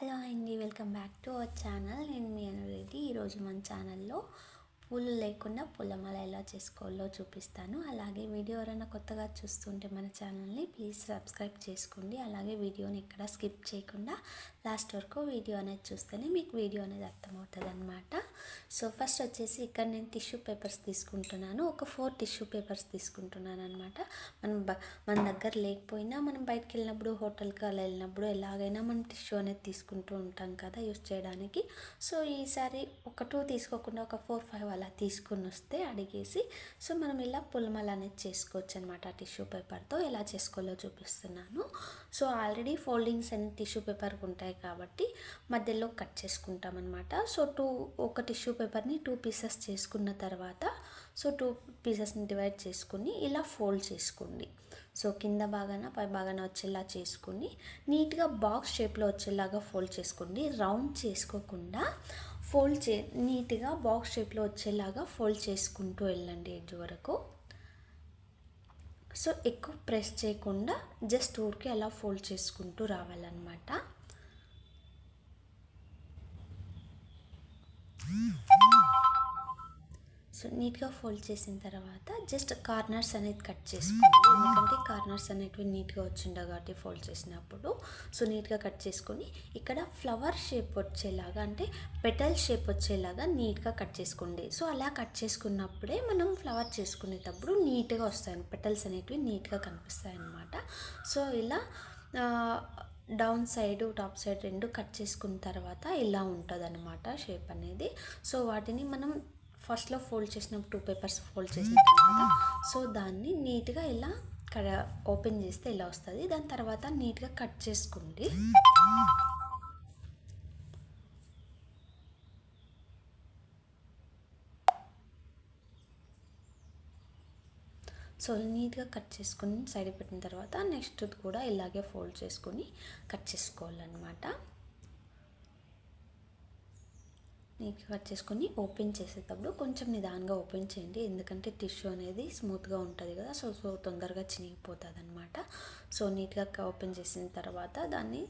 Hello అండి welcome back to our channel. నేను మీ అనురెడ్డి ఈరోజు మన ఛానల్లో పూలు లేకుండా పూలమాల ఎలా చేసుకోవాలో చూపిస్తాను. అలాగే వీడియో ఎవరైనా కొత్తగా చూస్తుంటే మన ఛానల్ని ప్లీజ్ సబ్స్క్రైబ్ చేసుకోండి. అలాగే వీడియోని ఎక్కడ స్కిప్ చేయకుండా లాస్ట్ వరకు వీడియో అనేది చూస్తేనే మీకు వీడియో అనేది అర్థమవుతుంది అనమాట సో ఫస్ట్ వచ్చేసి ఇక్కడ నేను టిష్యూ పేపర్స్ తీసుకుంటున్నాను. ఒక ఫోర్ టిష్యూ పేపర్స్ తీసుకుంటున్నాను అనమాట మనం మన దగ్గర లేకపోయినా మనం బయటకు వెళ్ళినప్పుడు హోటల్కి అలా వెళ్ళినప్పుడు ఎలాగైనా మనం టిష్యూ అనేది తీసుకుంటూ ఉంటాం కదా యూస్ చేయడానికి. సో ఈసారి ఒక టూ తీసుకోకుండా ఒక ఫోర్ ఫైవ్ అలా తీసుకుని వస్తే అడిగేసి సో మనం ఇలా పులమల అనేది చేసుకోవచ్చు అనమాట టిష్యూ పేపర్తో. ఎలా చేసుకోవాలో చూపిస్తున్నాను. సో ఆల్రెడీ ఫోల్డింగ్స్ అనేది టిష్యూ పేపర్కి ఉంటాయి కాబట్టి మధ్యలో కట్ చేసుకుంటాం అనమాట సో టూ ఒక టిష్యూ పేపర్ని టూ పీసెస్ చేసుకున్న తర్వాత సో టూ పీసెస్ని డివైడ్ చేసుకుని ఇలా ఫోల్డ్ చేసుకోండి. సో కింద బాగాన పై బాగాన వచ్చేలా చేసుకుని నీట్గా బాక్స్ షేప్లో వచ్చేలాగా ఫోల్డ్ చేసుకోండి. రౌండ్ చేసుకోకుండా ఫోల్డ్ చే నీట్గా బాక్స్ షేప్లో వచ్చేలాగా ఫోల్డ్ చేసుకుంటూ వెళ్ళండి ఎడ్జ్ వరకు. సో ఎక్కువ ప్రెస్ చేయకుండా జస్ట్ ఊరికి అలా ఫోల్డ్ చేసుకుంటూ రావాలన్నమాట. సో నీట్గా ఫోల్డ్ చేసిన తర్వాత జస్ట్ కార్నర్స్ అనేది కట్ చేసుకోండి. ఎందుకంటే కార్నర్స్ అనేటివి నీట్గా వచ్చిండ కాబట్టి ఫోల్డ్ చేసినప్పుడు. సో నీట్గా కట్ చేసుకొని ఇక్కడ ఫ్లవర్ షేప్ వచ్చేలాగా అంటే పెటల్ షేప్ వచ్చేలాగా నీట్గా కట్ చేసుకోండి. సో అలా కట్ చేసుకున్నప్పుడే మనం ఫ్లవర్ చేసుకునేటప్పుడు నీట్గా వస్తాయి పెటల్స్ అనేటివి నీట్గా కనిపిస్తాయి అన్నమాట సో ఇలా డౌన్ సైడ్ టాప్ సైడ్ రెండు కట్ చేసుకున్న తర్వాత ఇలా ఉంటుంది అనమాట షేప్ అనేది. సో వాటిని మనం ఫస్ట్లో ఫోల్డ్ చేసినప్పుడు టూ పేపర్స్ ఫోల్డ్ చేసినట్టు కదా సో దాన్ని నీట్గా ఇలా కడ ఓపెన్ చేస్తే ఇలా వస్తుంది. దాని తర్వాత నీట్గా కట్ చేసుకోండి. సో నీట్గా కట్ చేసుకుని సైడ్ పెట్టిన తర్వాత నెక్స్ట్ కూడా ఇలాగే ఫోల్డ్ చేసుకొని కట్ చేసుకోవాలన్నమాట. నీట్ కట్ చేసుకొని ఓపెన్ చేసేటప్పుడు కొంచెం నిదానంగా ఓపెన్ చేయండి. ఎందుకంటే టిష్యూ అనేది స్మూత్గా ఉంటుంది కదా సో సో తొందరగా చినిగిపోతుంది అనమాట సో నీట్గా ఓపెన్ చేసిన తర్వాత దాన్ని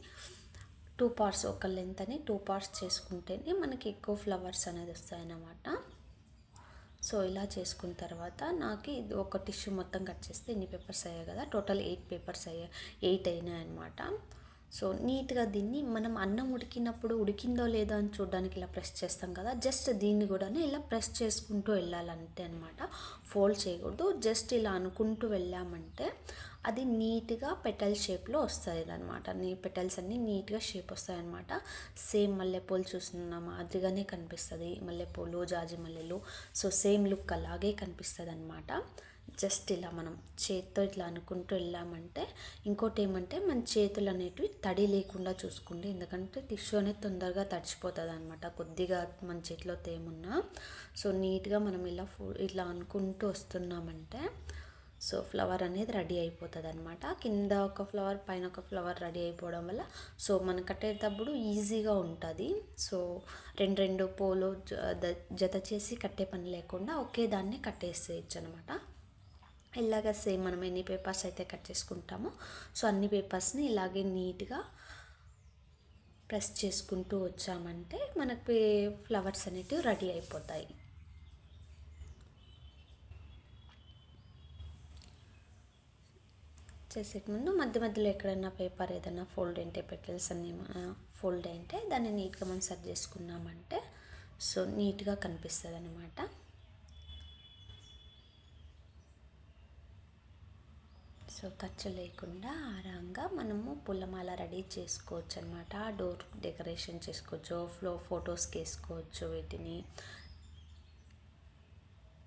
టూ పార్ట్స్ ఒక లెంత్ అని టూ పార్ట్స్ చేసుకుంటేనే మనకి ఎక్కువ ఫ్లవర్స్ అనేది వస్తాయన్నమాట. సో ఇలా చేసుకున్న తర్వాత నాకు ఇది ఒక టిష్యూ మొత్తం కట్ చేస్తే ఎన్ని పేపర్స్ అయ్యాయి కదా టోటల్ ఎయిట్ పేపర్స్ అయ్యాయి ఎయిట్ అయినాయి అనమాట సో నీట్గా దీన్ని మనం అన్నం ఉడికినప్పుడు ఉడికిందో లేదో అని చూడడానికి ఇలా ప్రెస్ చేస్తాం కదా జస్ట్ దీన్ని కూడా ఇలా ప్రెస్ చేసుకుంటూ వెళ్ళాలంటే అనమాట ఫోల్డ్ చేయకూడదు. జస్ట్ ఇలా అనుకుంటూ వెళ్ళామంటే అది నీట్గా పెటల్ షేప్లో వస్తుంది అనమాట నీ పెటల్స్ అన్నీ నీట్గా షేప్ వస్తాయి అనమాట సేమ్ మల్లెపూలు చూస్తున్నామా అదిగానే కనిపిస్తుంది. మల్లెపూలు జాజి మల్లెలు సో సేమ్ లుక్ అలాగే కనిపిస్తుంది అనమాట జస్ట్ ఇలా మనం చేత్తో ఇట్లా అనుకుంటూ వెళ్ళామంటే ఇంకోటి ఏమంటే మన చేతులు అనేటివి తడి లేకుండా చూసుకోండి. ఎందుకంటే టిష్యూ అనేది తొందరగా తడిచిపోతుంది అనమాట కొద్దిగా మన చేతిలో తేమున్నా సో నీట్గా మనం ఇలా ఇట్లా అనుకుంటూ వస్తున్నామంటే సో ఫ్లవర్ అనేది రెడీ అయిపోతుంది అనమాట కింద ఒక ఫ్లవర్ పైన ఒక ఫ్లవర్ రెడీ అయిపోవడం వల్ల సో మనం కట్టేటప్పుడు ఈజీగా ఉంటుంది. సో రెండు రెండు పూలు జత చేసి కట్టే పని లేకుండా ఒకే దాన్ని కట్టేసేయచ్చు అనమాట ఇలాగ సేమ్ మనం ఎన్ని పేపర్స్ అయితే కట్ చేసుకుంటామో సో అన్ని పేపర్స్ని ఇలాగే నీట్గా ప్రెస్ చేసుకుంటూ వచ్చామంటే మనకి ఫ్లవర్స్ అనేటివి రెడీ అయిపోతాయి. చేసే ముందు మధ్య మధ్యలో ఎక్కడైనా పేపర్ ఏదైనా ఫోల్డ్ అంటే పెటల్స్ అన్ని ఫోల్డ్ అంటే దాన్ని నీట్గా మనం సెట్ చేసుకున్నామంటే సో నీట్గా కనిపిస్తుంది అనమాట సో ఖర్చు లేకుండా ఆరాంగా మనము పుల్లమాల రెడీ చేసుకోవచ్చు అనమాట డోర్ డెకరేషన్ చేసుకోవచ్చు ఫ్లో ఫొటోస్కి వేసుకోవచ్చు వీటిని.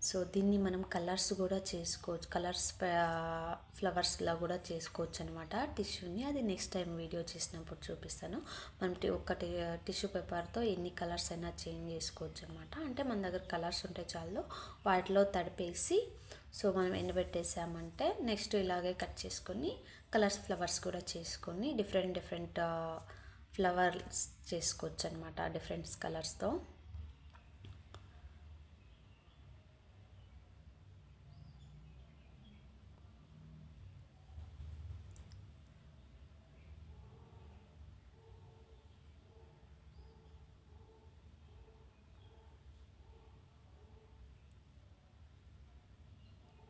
సో దీన్ని మనం కలర్స్ కూడా చేసుకోవచ్చు కలర్స్ ఫ్లవర్స్లా కూడా చేసుకోవచ్చు అనమాట టిష్యూని. అది నెక్స్ట్ టైం వీడియో చేసినప్పుడు చూపిస్తాను. మనం ఒకటి టిష్యూ పేపర్తో ఎన్ని కలర్స్ అయినా చేంజ్ చేసుకోవచ్చు అనమాట అంటే మన దగ్గర కలర్స్ ఉంటే చాలు వాటిలో తడిపేసి సో మనం ఎండబెట్టేసామంటే నెక్స్ట్ ఇలాగే కట్ చేసుకొని కలర్స్ ఫ్లవర్స్ కూడా చేసుకొని డిఫరెంట్ డిఫరెంట్ ఫ్లవర్స్ చేసుకోవచ్చు అనమాట డిఫరెంట్ కలర్స్తో.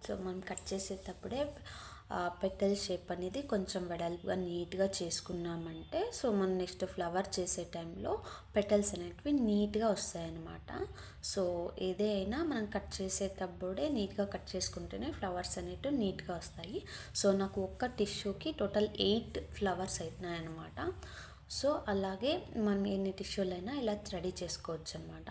సో మనం కట్ చేసేటప్పుడే పెటల్ షేప్ అనేది కొంచెం వెడల్పుగా నీట్గా చేసుకున్నామంటే సో మనం నెక్స్ట్ ఫ్లవర్ చేసే టైంలో పెటల్స్ అనేటివి నీట్గా వస్తాయన్నమాట. సో ఏదైనా మనం కట్ చేసేటప్పుడే నీట్గా కట్ చేసుకుంటేనే ఫ్లవర్స్ అనేటివి నీట్గా వస్తాయి. సో నాకు ఒక్క టిష్యూకి టోటల్ ఎయిట్ ఫ్లవర్స్ అవుతున్నాయి అనమాట సో అలాగే మనం ఎన్ని టిష్యూలైనా ఇలా రెడీ చేసుకోవచ్చు అనమాట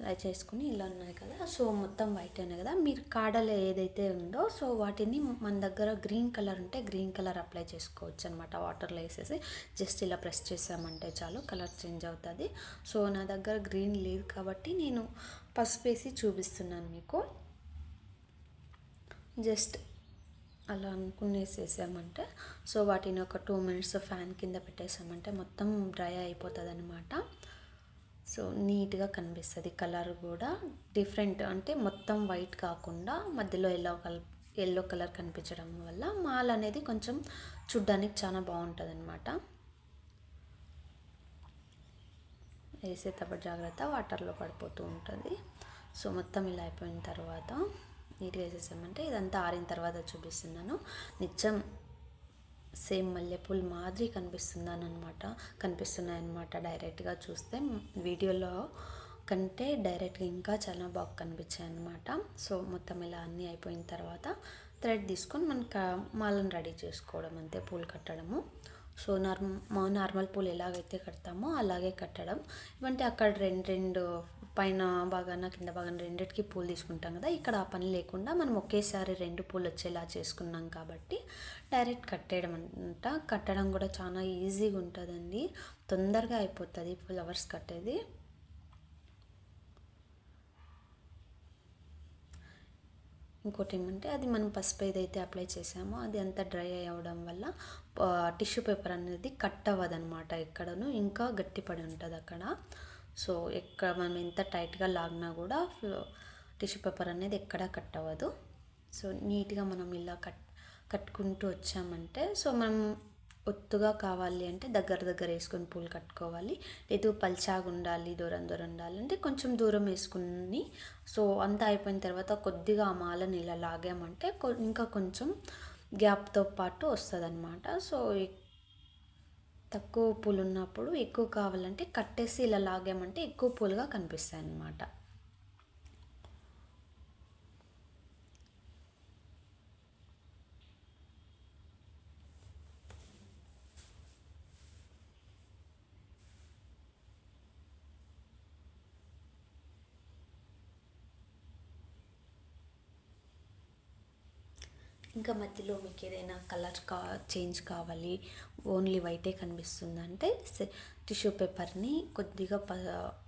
అలా చేసుకుని ఇలా ఉన్నాయి కదా. సో మొత్తం వైట్ అయినాయి కదా. మీరు కాడలు ఏదైతే ఉందో సో వాటిని మన దగ్గర గ్రీన్ కలర్ ఉంటే గ్రీన్ కలర్ అప్లై చేసుకోవచ్చు అనమాట వాటర్లో వేసేసి జస్ట్ ఇలా ప్రెస్ చేసామంటే చాలు కలర్ చేంజ్ అవుతుంది. సో నా దగ్గర గ్రీన్ లేదు కాబట్టి నేను పసుపు వేసి చూపిస్తున్నాను మీకు. జస్ట్ అలా అనుకునేసేసామంటే సో వాటిని ఒక టూ మినిట్స్ ఫ్యాన్ కింద పెట్టేసామంటే మొత్తం డ్రై అయిపోతుంది అనమాట సో నీట్గా కనిపిస్తుంది. కలర్ కూడా డిఫరెంట్. అంటే మొత్తం వైట్ కాకుండా మధ్యలో ఎల్లో కలర్ ఎల్లో కలర్ కనిపించడం వల్ల మాల్ అనేది కొంచెం చూడ్డానికి చాలా బాగుంటుంది అనమాట వేసేటప్పుడు జాగ్రత్త వాటర్లో పడిపోతూ ఉంటుంది. సో మొత్తం ఇలా అయిపోయిన తర్వాత నీట్గా వేసేసామంటే ఇదంతా ఆరిన తర్వాత చూపిస్తున్నాను. నిజం సేమ్ మల్లెపూలు మాదిరి కనిపిస్తుందనమాట. కనిపిస్తున్నాయన్నమాట కనిపిస్తున్నాయి అనమాట డైరెక్ట్గా చూస్తే. వీడియోలో కంటే డైరెక్ట్గా ఇంకా చాలా బాగా కనిపించాయి అనమాట సో మొత్తం ఇలా అన్నీ అయిపోయిన తర్వాత థ్రెడ్ తీసుకొని మన మాలను రెడీ చేసుకోవడం అంతే పూలు కట్టడము. సో నార్మల్ నార్మల్ పూలు ఎలాగైతే కడతామో అలాగే కట్టడం. ఇవంటే అక్కడ రెండు రెండు పైన భాగాన కింద భాగాన రెండింటికి పూలు తీసుకుంటాం కదా. ఇక్కడ ఆ పని లేకుండా మనం ఒకేసారి రెండు పూలు వచ్చేలా చేసుకున్నాం కాబట్టి డైరెక్ట్ కట్టేయడం అంట. కట్టడం కూడా చాలా ఈజీగా ఉంటుందండి. తొందరగా అయిపోతుంది ఫ్లవర్స్ కట్టేది. ఇంకోటి ఏమంటే అది మనం పసుపు ఏదైతే అప్లై చేసామో అది అంతా డ్రై అవ్వడం వల్ల టిష్యూ పేపర్ అనేది కట్ అవ్వదనమాట ఎక్కడను ఇంకా గట్టిపడి ఉంటుంది అక్కడ సో ఎక్కడ మనం ఎంత టైట్గా లాగినా కూడా టిష్యూ పేపర్ అనేది ఎక్కడా కట్ అవ్వదు. సో నీట్గా మనం ఇలా కట్ కట్టుకుంటూ వచ్చామంటే సో మనం ఒత్తుగా కావాలి అంటే దగ్గర దగ్గర వేసుకొని పూలు కట్టుకోవాలి. లేదు పల్చాగా ఉండాలి దూరం దూరం ఉండాలి అంటే కొంచెం దూరం వేసుకుని సో అంతా అయిపోయిన తర్వాత కొద్దిగా ఆ మాలని ఇలా లాగామంటే ఇంకా కొంచెం గ్యాప్తో పాటు వస్తుంది అనమాట సో తక్కువ పూలు ఉన్నప్పుడు ఎక్కువ కావాలంటే కట్టేసి ఇలా లాగామంటే ఎక్కువ పూలుగా కనిపిస్తాయి అన్నమాట ఇంకా మధ్యలో మీకు ఏదైనా కలర్ కా చేంజ్ కావాలి ఓన్లీ వైటే కనిపిస్తుందంటే టిష్యూ పేపర్ని కొద్దిగా ప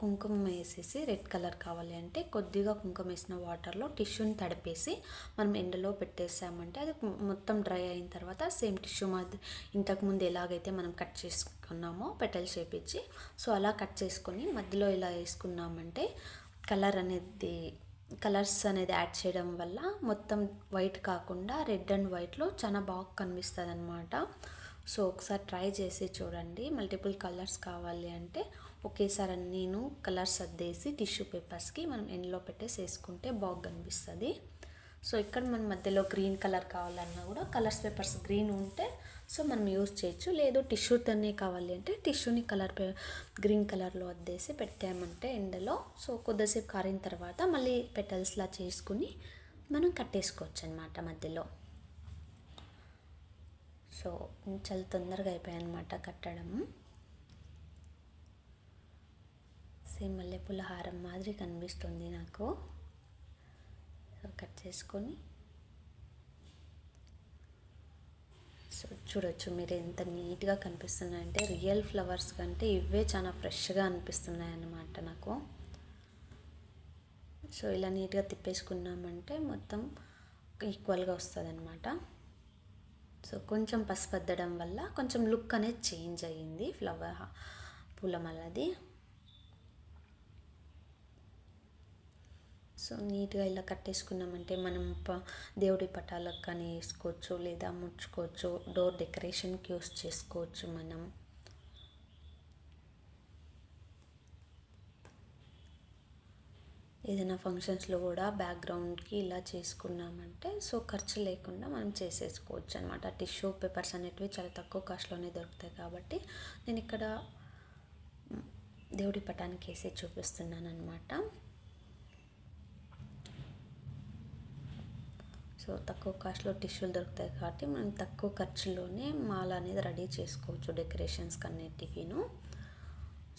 కుంకుమ వేసేసి రెడ్ కలర్ కావాలి అంటే కొద్దిగా కుంకుమ వేసిన వాటర్లో టిష్యూని తడిపేసి మనం ఎండలో పెట్టేసామంటే అది మొత్తం డ్రై అయిన తర్వాత సేమ్ టిష్యూ మాది ఇంతకుముందు ఎలాగైతే మనం కట్ చేసుకున్నామో పెటల్ షేప్ ఇచ్చి సో అలా కట్ చేసుకొని మధ్యలో ఇలా వేసుకున్నామంటే కలర్ అనేది కలర్స్ అనేది యాడ్ చేయడం వల్ల మొత్తం వైట్ కాకుండా రెడ్ అండ్ వైట్లో చాలా బాగా కనిపిస్తుంది అనమాట సో ఒకసారి ట్రై చేసి చూడండి. మల్టిపుల్ కలర్స్ కావాలి అంటే ఒకేసారి నేను కలర్స్ అద్దేసి టిష్యూ పేపర్స్కి మనం ఎండ్లో పెట్టేసి వేసుకుంటే బాగా కనిపిస్తుంది. సో ఇక్కడ మన మధ్యలో గ్రీన్ కలర్ కావాలన్నా కూడా కలర్స్ పేపర్స్ గ్రీన్ ఉంటే సో మనం యూస్ చేయొచ్చు. లేదు టిష్యూతోనే కావాలి అంటే టిష్యూని కలర్ గ్రీన్ కలర్లో అద్దేసి పెట్టామంటే ఎండలో. సో కొద్దిసేపు కారిన తర్వాత మళ్ళీ పెటల్స్లా చేసుకుని మనం కట్టేసుకోవచ్చు అనమాట మధ్యలో. సో చాలా తొందరగా అయిపోయాయి అనమాట కట్టడం సేమ్ మల్లెపూల హారం మాదిరి కనిపిస్తుంది నాకు. కట్ చేసుకొని సో చూడొచ్చు మీరు ఎంత నీట్గా కనిపిస్తున్నాయంటే రియల్ ఫ్లవర్స్ కంటే ఇవే చాలా ఫ్రెష్గా అనిపిస్తున్నాయి అన్నమాట నాకు. సో ఇలా నీట్గా తిప్పేసుకున్నామంటే మొత్తం ఈక్వల్గా వస్తుంది అనమాట సో కొంచెం పసుపద్దడం వల్ల కొంచెం లుక్ అనేది చేంజ్ అయ్యింది ఫ్లవర్ పూలమల్లది. సో నీట్గా ఇలా కట్టేసుకున్నామంటే మనం ప దేవుడి పటాలకు కానీ వేసుకోవచ్చు లేదా ముడుచుకోవచ్చు డోర్ డెకరేషన్కి యూస్ చేసుకోవచ్చు మనం. ఏదైనా ఫంక్షన్స్లో కూడా బ్యాక్గ్రౌండ్కి ఇలా చేసుకున్నామంటే సో ఖర్చు లేకుండా మనం చేసేసుకోవచ్చు అనమాట టిష్యూ పేపర్స్ అనేటివి చాలా తక్కువ కాస్ట్లోనే దొరుకుతాయి కాబట్టి నేను ఇక్కడ దేవుడి పటానికి వేసి చూపిస్తున్నాను అనమాట సో తక్కువ కాస్ట్లో టిష్యూలు దొరుకుతాయి కాబట్టి మనం తక్కువ ఖర్చులోనే మాల అనేది రెడీ చేసుకోవచ్చు డెకరేషన్స్ అన్నిటికీను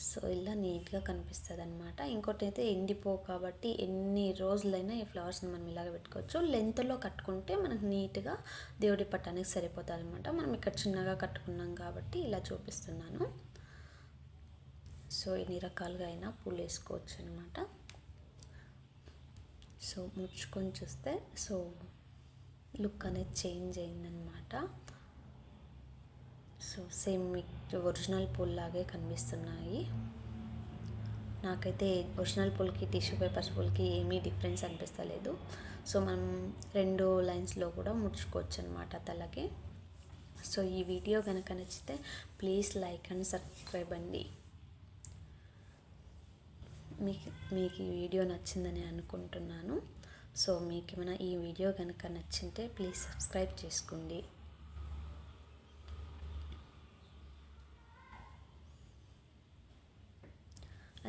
సో ఇలా నీట్గా కనిపిస్తుంది అనమాట ఇంకోటి అయితే ఎండిపో కాబట్టి ఎన్ని రోజులైనా ఈ ఫ్లవర్స్ని మనం ఇలాగ పెట్టుకోవచ్చు. లెంత్లో కట్టుకుంటే మనకు నీట్గా దేవుడి పట్టానికి సరిపోతుంది అనమాట మనం ఇక్కడ చిన్నగా కట్టుకున్నాం కాబట్టి ఇలా చూపిస్తున్నాను. సో ఎన్ని రకాలుగా అయినా పూలు వేసుకోవచ్చు అనమాట సో ముడుచుకొని చూస్తే సో లుక్ అనేది చేంజ్ అయిందనమాట సో సేమ్ మీకు ఒరిజినల్ పూల్లాగే కనిపిస్తున్నాయి. నాకైతే ఒరిజినల్ పూల్కి టిష్యూ పేపర్స్ పూల్కి ఏమీ డిఫరెన్స్ అనిపిస్తలేదు. సో మనం రెండు లైన్స్లో కూడా ముడుచుకోవచ్చు అనమాట తలకి. సో ఈ వీడియో కనుక నచ్చితే ప్లీజ్ లైక్ అండ్ సబ్స్క్రైబ్ అండి. మీకు మీకు ఈ వీడియో నచ్చిందని అనుకుంటున్నాను. సో మీకు ఏమైనా ఈ వీడియో కనుక నచ్చింటే ప్లీజ్ సబ్స్క్రైబ్ చేసుకోండి.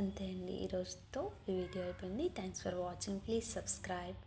అంతే అండి ఈరోజుతో ఈ వీడియో అయిపోయింది. Thanks for watching please subscribe